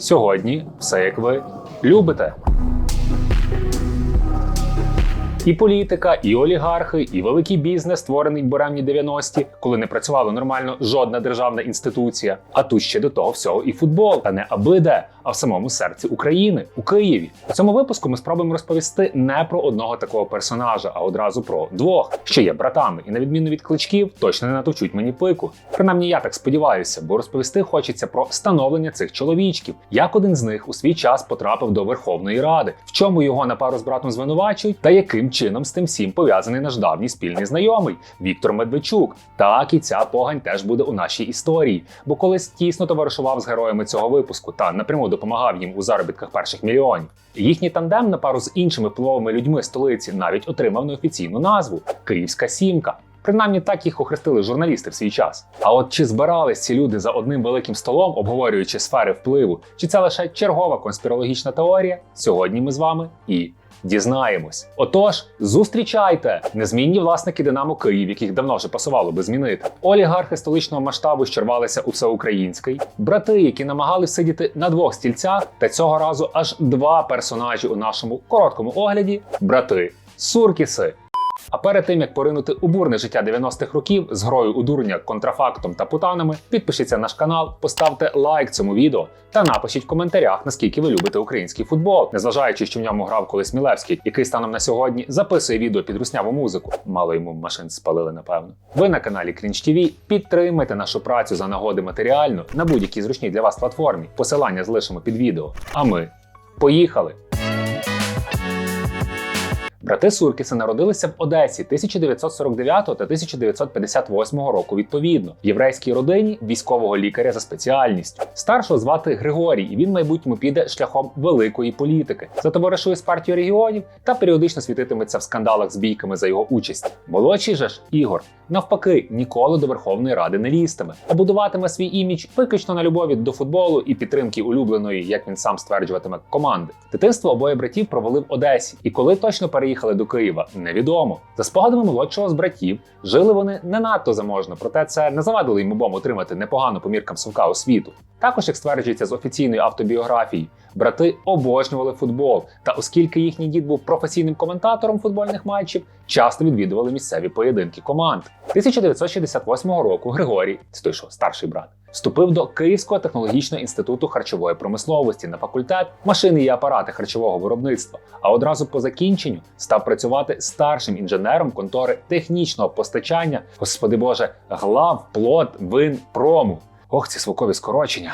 Сьогодні все як ви любите. І політика, і олігархи, і великий бізнес, створений в буремні 90-ті, коли не працювала нормально жодна державна інституція. А тут ще до того всього і футбол, та не аби де, а в самому серці України, у Києві. У цьому випуску ми спробуємо розповісти не про одного такого персонажа, а одразу про двох, що є братами, і на відміну від кличків, точно не натовчуть мені пику. Принаймні, я так сподіваюся, бо розповісти хочеться про становлення цих чоловічків, як один з них у свій час потрапив до Верховної Ради, в чому його на пару з братом звинувачують, та яким чином з тим всім пов'язаний наш давній спільний знайомий Віктор Медведчук. Так і ця погань теж буде у нашій історії, бо колись тісно товаришував з героями цього випуску та напряму допомагав їм у заробітках перших мільйонів. Їхній тандем на пару з іншими впливовими людьми столиці навіть отримав неофіційну назву Київська сімка. Принаймні так їх охрестили журналісти в свій час. А от чи збирались ці люди за одним великим столом, обговорюючи сфери впливу, чи це лише чергова конспірологічна теорія? Сьогодні ми з вами і дізнаємось. Отож, зустрічайте незмінні власники Динамо Київ, яких давно вже пасувало би змінити. Олігархи столичного масштабу щервалися у всеукраїнський, брати, які намагались сидіти на двох стільцях, та цього разу аж два персонажі у нашому короткому огляді брати Суркіси. А перед тим як поринути у бурне життя 90-х років з грою у дурня, контрафактом та путанами, підпишіться на наш канал, поставте лайк цьому відео та напишіть в коментарях, наскільки ви любите український футбол, незважаючи, що в ньому грав колись Мілевський, який станом на сьогодні записує відео під русняву музику. Мало йому машин спалили, напевно. Ви на каналі Крінч ТВ. Підтримайте нашу працю за нагоди матеріально на будь-якій зручній для вас платформі. Посилання залишимо під відео. А ми поїхали! Брати Суркіси народилися в Одесі 1949 та 1958 року відповідно в єврейській родині військового лікаря за спеціальністю. Старшого звати Григорій, і він майбутньому піде шляхом великої політики. Затоваришує з партією регіонів та періодично світитиметься в скандалах з бійками за його участь. Молодший же ж Ігор навпаки ніколи до Верховної Ради не лізтиме, а будуватиме свій імідж виключно на любові до футболу і підтримки улюбленої, як він сам стверджуватиме, команди. Дитинство обоє братів провели в Одесі, і коли точно переїхали до Києва, невідомо. За спогадами молодшого з братів, жили вони не надто заможно, проте це не завадило їм обом отримати непогану по міркам совка освіту. Також, як стверджується з офіційної автобіографії, брати обожнювали футбол. Та оскільки їхній дід був професійним коментатором футбольних матчів, часто відвідували місцеві поєдинки команд. 1968 року Григорій, це той, що старший брат, вступив до Київського технологічного інституту харчової промисловості на факультет машини і апарати харчового виробництва. А одразу по закінченню став працювати старшим інженером контори технічного постачання, господи Боже, глав, плод, вин, прому. Ох, ці свукові скорочення.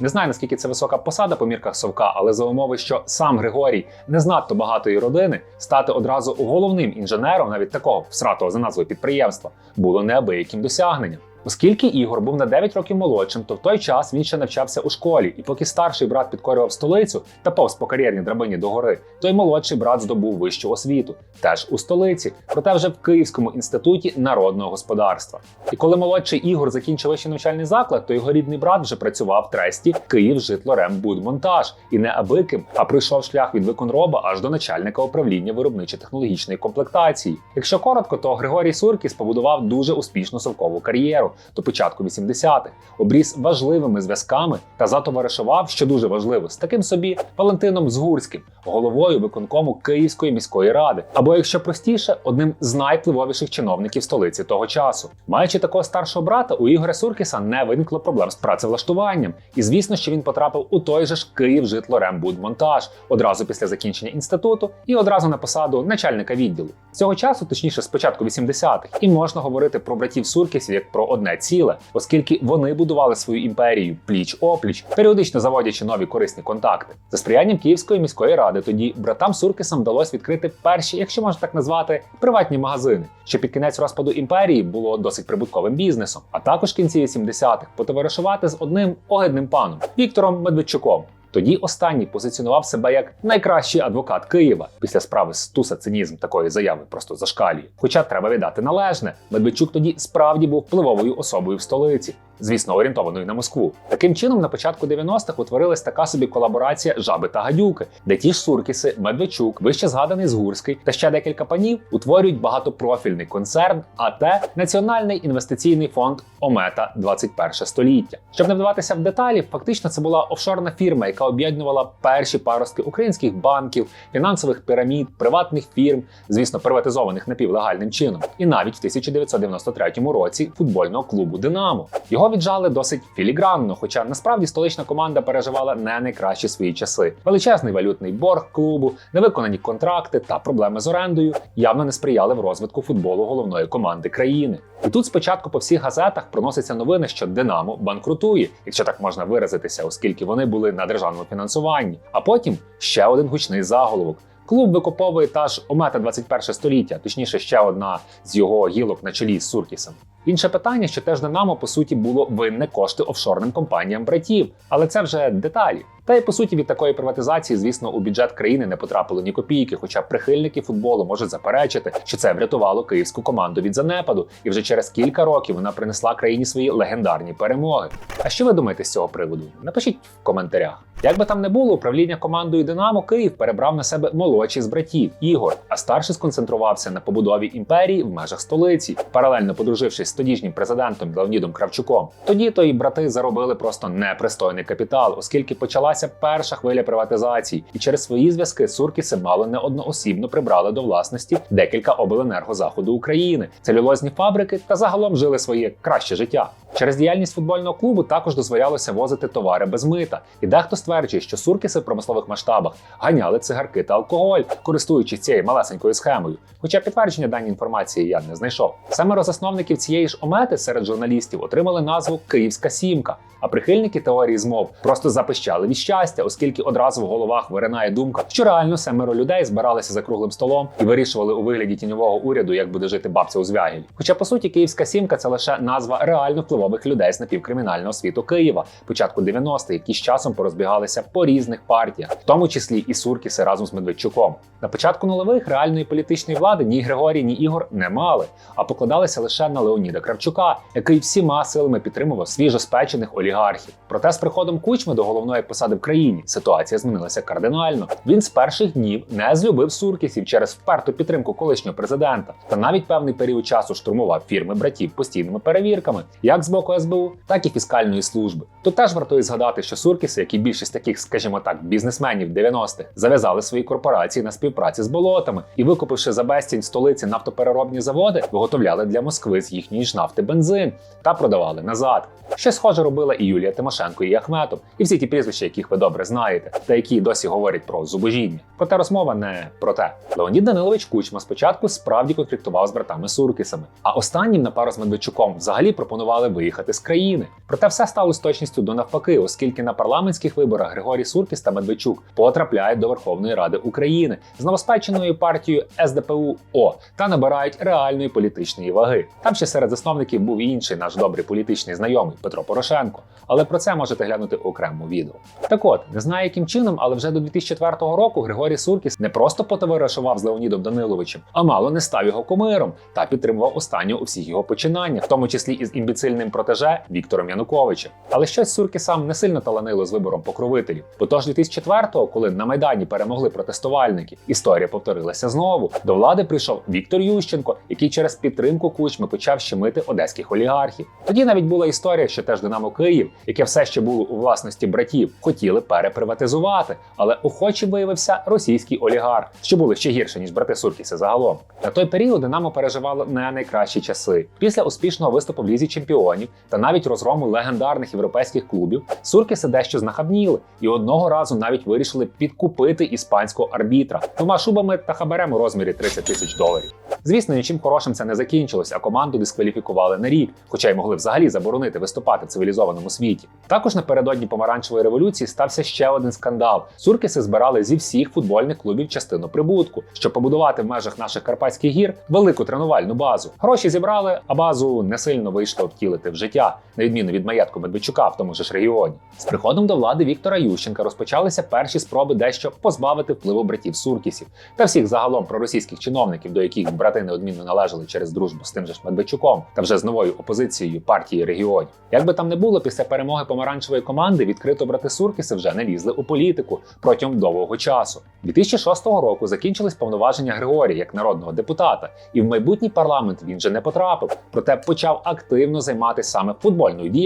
Не знаю, наскільки це висока посада по мірках совка, але за умови, що сам Григорій не з багатої родини, стати одразу головним інженером, навіть такого всратого за назвою підприємства, було неабияким досягненням. Оскільки Ігор був на 9 років молодшим, то в той час він ще навчався у школі, і поки старший брат підкорював столицю та повз по кар'єрній драбині догори, той молодший брат здобув вищу освіту, теж у столиці, проте вже в Київському інституті народного господарства. І коли молодший Ігор закінчив вищий навчальний заклад, то його рідний брат вже працював в тресті Київ житлорембудмонтаж і не абиким, а пройшов шлях від виконроба аж до начальника управління виробничо-технологічної комплектації. Якщо коротко, то Григорій Суркіс побудував дуже успішну совкову кар'єру до початку 80-х, обріс важливими зв'язками та затоваришував, що дуже важливо, з таким собі Валентином Згурським, головою виконкому Київської міської ради, або якщо простіше, одним з найвпливовіших чиновників столиці того часу. Маючи такого старшого брата, у Ігоря Суркіса не виникло проблем з працевлаштуванням, і звісно, що він потрапив у той же ж Київ житлорембудмонтаж одразу після закінчення інституту і одразу на посаду начальника відділу. З Цього часу, точніше, з початку 80-х, і можна говорити про братів Суркісів як про одне ціле, оскільки вони будували свою імперію пліч опліч, періодично заводячи нові корисні контакти. За сприянням Київської міської ради тоді братам Суркісам вдалося відкрити перші, якщо можна так назвати, приватні магазини, що під кінець розпаду імперії було досить прибутковим бізнесом, а також кінці 70-х потоваришувати з одним огидним паном Віктором Медведчуком. Тоді останній позиціонував себе як найкращий адвокат Києва. Після справи з туса цинізм такої заяви просто зашкалює. Хоча треба віддати належне, Медведчук тоді справді був впливовою особою в столиці. Звісно, орієнтованою на Москву. Таким чином, на початку 90-х утворилась така собі колаборація жаби та гадюки, де ті ж Суркіси, Медведчук, вище згаданий Згурський та ще декілька панів утворюють багатопрофільний концерн, АТ Національний інвестиційний фонд Омета 21 століття. Щоб не вдаватися в деталі, фактично це була офшорна фірма, яка об'єднувала перші паростки українських банків, фінансових пірамід, приватних фірм, звісно, приватизованих напівлегальним чином, і навіть в 1993 році футбольного клубу Динамо. Його віджали досить філігранно, хоча насправді столична команда переживала не найкращі свої часи. Величезний валютний борг клубу, невиконані контракти та проблеми з орендою явно не сприяли в розвитку футболу головної команди країни. І тут спочатку по всіх газетах проносяться новини, що Динамо банкрутує, якщо так можна виразитися, оскільки вони були на державному фінансуванні. А потім ще один гучний заголовок. Клуб викуповує та ж Омета 21 століття, точніше, ще одна з його гілок на чолі з Суркісом. Інше питання, що теж Динамо по суті було винне кошти офшорним компаніям братів, але це вже деталі. Та й по суті від такої приватизації, звісно, у бюджет країни не потрапило ні копійки, хоча прихильники футболу можуть заперечити, що це врятувало київську команду від занепаду, і вже через кілька років вона принесла країні свої легендарні перемоги. А що ви думаєте з цього приводу? Напишіть в коментарях. Як би там не було, управління командою Динамо Київ перебрав на себе молодший з братів Ігор, а старший сконцентрувався на побудові імперії в межах столиці, паралельно подружившись з тодішнім президентом Леонідом Кравчуком. Тоді то і брати заробили просто непристойний капітал, оскільки почалася перша хвиля приватизації, і через свої зв'язки Суркіси мало не одноосібно прибрали до власності декілька обленерго заходу України, целюлозні фабрики та загалом жили своє краще життя. Через діяльність футбольного клубу також дозволялося возити товари без мита, і дехто стверджує, що суркіси в промислових масштабах ганяли цигарки та алкоголь, користуючись цією малесенькою схемою. Хоча підтвердження даній інформації я не знайшов. Семеро засновників цієї ж омети серед журналістів отримали назву Київська сімка. А прихильники теорії змов просто запищали від щастя, оскільки одразу в головах виринає думка, що реально семеро людей збиралися за круглим столом і вирішували у вигляді тіньового уряду, як буде жити бабця у Звягілі. Хоча по суті Київська сімка це лише назва реально впливових людей з напівкримінального світу Києва, початку 90-х, які з часом порозбігалися по різних партіях, в тому числі і Суркіси разом з Медведчуком. На початку нульових реальної політичної влади ні Григорій, ні Ігор не мали, а покладалися лише на Леоніда Кравчука, який всіма силами підтримував свіжоспечених олігархів. Проте з приходом кучми до головної посади в країні ситуація змінилася кардинально. Він з перших днів не злюбив Суркісів через вперту підтримку колишнього президента, та навіть певний період часу штурмував фірми братів постійними перевірками, як з боку СБУ, так і фіскальної служби. Тут теж вартує згадати, що Суркіси, як і більшість таких, скажімо так, бізнесменів 90-х, зав'язали свої корпорації на співпраці з болотами і, викупивши за безцінь столиці нафтопереробні заводи, виготовляли для Москви з їхньої ж нафти бензин та продавали назад. Щось схоже робила і Юлія Тимошенко і Ахметов, і всі ті прізвища, яких ви добре знаєте, та які досі говорять про зубожіння. Проте розмова не про те. Леонід Данилович Кучма спочатку справді конфліктував з братами Суркісами, а останнім на пару з Медведчуком взагалі пропонували виїхати з країни. Проте все стало з точністю до навпаки, оскільки на парламентських виборах Григорій Суркіс та Медведчук потрапляють до Верховної Ради України з новоспеченою партією СДПУ О та набирають реальної політичної ваги. Там ще серед засновників був і інший наш добрий політичний знайомий Петро Порошенко. Але про це можете глянути у окремому відео. Так от, не знаю яким чином, але вже до 2004 року Григорій Суркіс не просто потоваришував з Леонідом Даниловичем, а мало не став його кумиром та підтримував останнього у всіх його починаннях, в тому числі із імбіцильним протеже Віктором Януковичем. Але щось Суркісам не сильно таланило з вибором покровителів. Бо тож 2004-го, коли на майдані перемогли протестувальники, історія повторилася знову. До влади прийшов Віктор Ющенко, який через підтримку кучми почав щемити одеських олігархів. Тоді навіть була історія, що теж Динамо Київ, яке все ще було у власності братів, хотіли переприватизувати, але охоче виявився російський олігарх, що були ще гірше ніж брати Суркіси загалом. На той період Динамо переживало не найкращі часи. Після успішного виступу в лізі чемпіонів та навіть розгрому легендарних європейських клубів Суркіси дещо знахабніли і одного разу навіть вирішили підкупити іспанського арбітра двома шубами та хабарем у розмірі 30 тисяч доларів. Звісно, нічим хорошим це не закінчилось, а команду дискваліфікували на рік, хоча й могли взагалі заборонити виступати в цивілізованому світі. Також напередодні помаранчевої революції стався ще один скандал. Суркіси збирали зі всіх футбольних клубів частину прибутку, щоб побудувати в межах наших карпатських гір велику тренувальну базу. Гроші зібрали, а базу не сильно вийшло втілити в життя, на відміну від маєтку Медведчука в тому ж регіоні. З приходом до влади Віктора Ющенка розпочалися перші спроби дещо позбавити впливу братів Суркісів та всіх загалом проросійських чиновників, до яких брати неодмінно належали через дружбу з тим же ж Медведчуком та вже з новою опозицією партії регіонів. Як би там не було, після перемоги помаранчевої команди відкрито брати Суркіси вже не лізли у політику протягом довгого часу. 2006 року закінчились повноваження Григорія як народного депутата, і в майбутній парламент він же не потрапив, проте почав активно займатися саме футбольною діяльністю,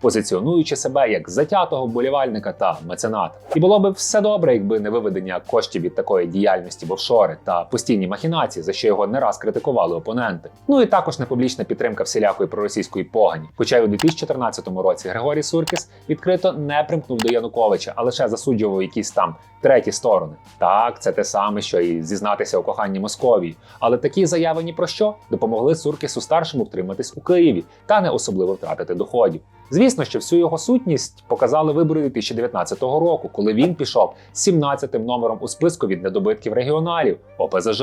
позиціонуючи себе як затятого вболівальника та мецената. І було би все добре, якби не виведення коштів від такої діяльності в офшори та постійні махінації, за що його не раз критикували опоненти. Ну і також непублічна підтримка всілякої проросійської погані. Хоча й у 2014 році Григорій Суркіс відкрито не примкнув до Януковича, а лише засуджував якісь там треті сторони. Так, це те саме, що і зізнатися у коханні Московії. Але такі заяви ні про що допомогли Суркісу старшому втриматись у Києві та не особливо втратити доходів. Звісно, що всю його сутність показали вибори 2019 року, коли він пішов 17-тим номером у списку від недобитків регіоналів ОПЗЖ.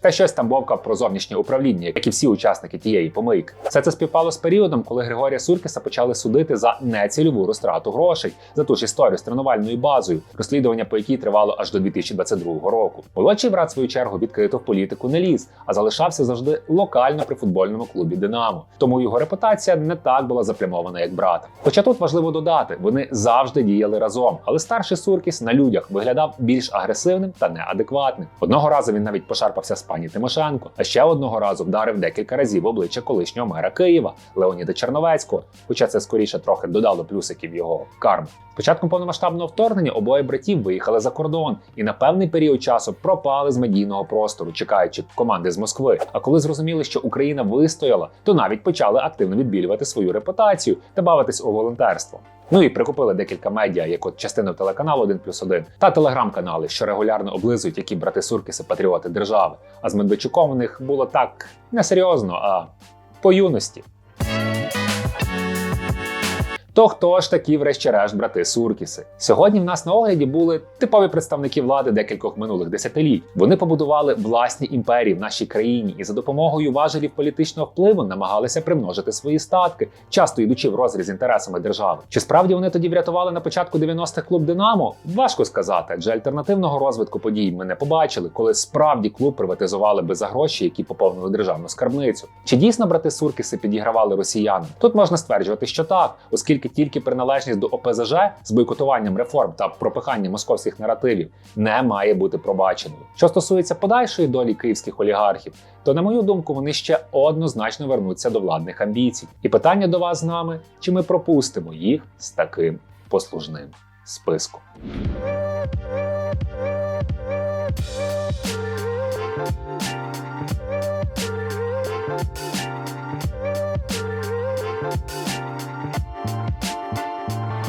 Та щось там вовкав про зовнішнє управління, як і всі учасники тієї помийки. Все це співпало з періодом, коли Григорія Суркіса почали судити за нецільову розтрату грошей за ту ж історію з тренувальною базою, розслідування по якій тривало аж до 2022 року. Молодший брат в свою чергу відкрито в політику не ліз, а залишався завжди локально при футбольному клубі Динамо. Тому його репутація не так була заплямована, як брата. Хоча тут важливо додати, вони завжди діяли разом, але старший Суркіс на людях виглядав більш агресивним та неадекватним. Одного разу він навіть пошарпався з пані Тимошенко, а ще одного разу вдарив декілька разів в обличчя колишнього мера Києва Леоніда Черновецького. Хоча це скоріше трохи додало плюсиків його карми. Початком повномасштабного вторгнення обоє братів виїхали за кордон і на певний період часу пропали з медійного простору, чекаючи команди з Москви. А коли зрозуміли, що Україна вистояла, то навіть почали активно відбілювати свою репутацію та бавитись у волонтерство. Ну і прикупили декілька медіа, як от частину телеканалу 1 плюс 1 та телеграм-канали, що регулярно облизують, які брати Суркіси патріоти держави. А з Медведчуком у них було так не серйозно, а по юності. То хто ж такі, врешті-решт, брати Суркіси? Сьогодні в нас на огляді були типові представники влади декількох минулих десятиліть. Вони побудували власні імперії в нашій країні і за допомогою важелів політичного впливу намагалися примножити свої статки, часто йдучи в розріз з інтересами держави. Чи справді вони тоді врятували на початку 90-х клуб Динамо? Важко сказати, адже альтернативного розвитку подій ми не побачили, коли справді клуб приватизували би за гроші, які поповнили державну скарбницю. Чи дійсно брати Суркіси підігравали росіянам? Тут можна стверджувати, що так, оскільки тільки приналежність до ОПЗЖ з бойкотуванням реформ та пропиханням московських наративів не має бути пробаченою. Що стосується подальшої долі київських олігархів, то на мою думку вони ще однозначно вернуться до владних амбіцій. І питання до вас з нами: чи ми пропустимо їх з таким послужним списком?